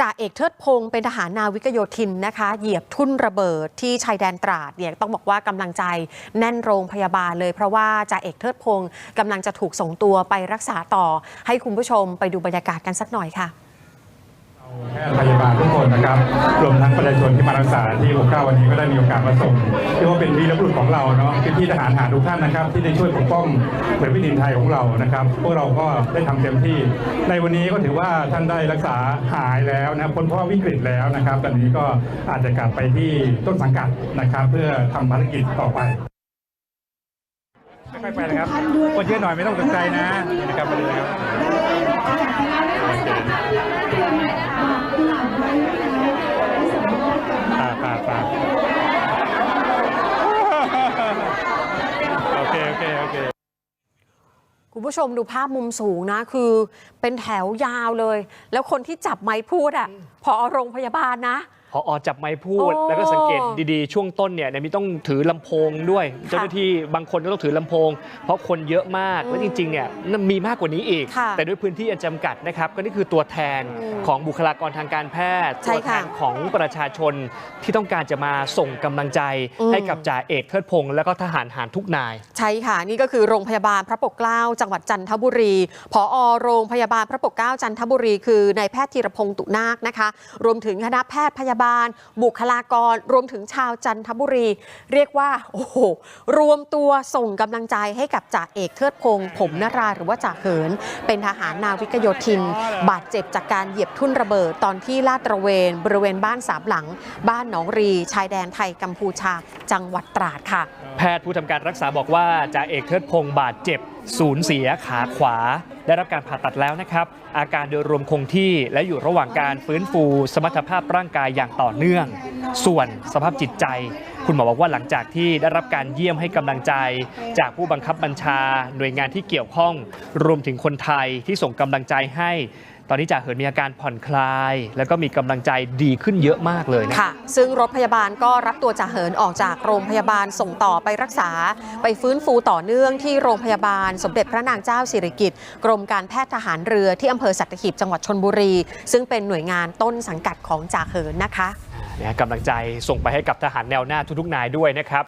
จ่าเอกเทิดพงศ์เป็นทหารนาวิกโยธินนะคะ เหยียบทุ่นระเบิดที่ชายแดนตราดเนี่ยต้องบอกว่ากำลังใจแน่นโรงพยาบาลเลยเพราะว่าจ่าเอกเทิดพงศ์กำลังจะถูกส่งตัวไปรักษาต่อ ให้คุณผู้ชมไปดูบรรยากาศกันสักหน่อยค่ะ แพทย์พยาบาลทุกค นนะครับรวมทั้งประชาชนที่มารักษาที่69วันนี้ก็ได้มีโอกาสมาส่งเรียกว่าเป็นวีรบุรุษของเราเนาะพี่พี่ๆทหารหารทุกท่านนะครับ ที่ได้ช่วยปกป้องเผือแผ่นดินไทยของเรานะครับ พวกเราก็ได้ทำเต็มที่ ในวันนี้ก็ถือว่าท่านได้รักษาหายแล้วนะครับพ้นเพราะวิกฤตแล้วนะครับ ตอนนี้ก็อาจจะกลับไปที่ต้นสังกัดนะครับ เพื่อทำภารกิจต่อไปค่อยๆไปนะครับคนเยอะหน่อยไม่ต้องตกใจนะนี่นะครับไปเลยครับ คุณผู้ชมดูภาพมุมสูงนะ คือเป็นแถวยาวเลย แล้วคนที่จับไม้พูดอะพอโรงพยาบาลนะพ ออจับไม้พูดโอ้แล้วก็สังเกตดีๆ ช่วงต้นเนี่ยเนี่ยมีต้องถือลำโพงด้วย เจ้าหน้าที่บางคนก็ต้องถือลำโพง เพราะคนเยอะมากอืมแล้วจริงๆเนี่ยมีมากกว่านี้อีกค่ะแต่ด้วยพื้นที่อันจำกัดนะครับก็นี่คือตัวแทนอืมของบุคลากรทางการแพทย์ใช่ตัวแทค่ะนของประชาชนที่ต้องการจะมาส่งกำลังใจอืมให้กับจ่าเอกเทิดพงศ์แล้วก็ทหารหารทุกนาย ใช่ค่ะ นี่ก็คือโรงพยาบาลพระปกเกล้าจังหวัดจันทบุรีผอโรงพยาบาลพระปกเกล้าจันทบุรีคือนายแพทย์ธีรพงศ์ตุนาคนะคะ รวมถึงคณะแพทย์พยาบาลบุคลากร รวมถึงชาวจันทบุรี เรียกว่า โอ้โห รวมตัวส่งกำลังใจให้กับจ่าเอกเทิดพงศ์ผมนราหรือว่าจ่าเขิน เป็นทหารนาวิกโยธิน บาดเจ็บจากการเหยียบทุ่นระเบิดตอนที่ลาดตระเวน บริเวณบ้านสามหลัง บ้านหนองรี ชายแดนไทยกัมพูชา จังหวัดตราดค่ะ แพทย์ผู้ทำการรักษาบอกว่าจ่าเอกเทิดพงศ์บาดเจ็บสูญเสียขาขวา ได้รับการผ่าตัดแล้วนะครับ อาการโดยรวมคงที่และอยู่ระหว่างการฟื้นฟูสมรรถภาพร่างกายอย่างต่อเนื่อง ส่วนสภาพจิตใจ คุณหมอบอกว่าหลังจากที่ได้รับการเยี่ยมให้กำลังใจ จากผู้บังคับบัญชา หน่วยงานที่เกี่ยวข้อง รวมถึงคนไทยที่ส่งกำลังใจให้ ตอนนี้จ่าเหินมีอาการผ่อนคลาย แล้วก็มีกำลังใจดีขึ้นเยอะมากเลยนะค่ะ ซึ่งรถพยาบาลก็รับตัวจ่าเหินออกจากโรงพยาบาลส่งต่อไปรักษา ไปฟื้นฟูต่อเนื่องที่โรงพยาบาล สมเด็จพระนางเจ้าสิริกิติ์กรมการแพทย์ทหารเรือที่อำเภอสัตหีบจังหวัดชนบุรี ซึ่งเป็นหน่วยงานต้นสังกัดของจ่าเหินนะคะนะ กำลังใจส่งไปให้กับทหารแนวหน้าทุกๆนายด้วยนะครับ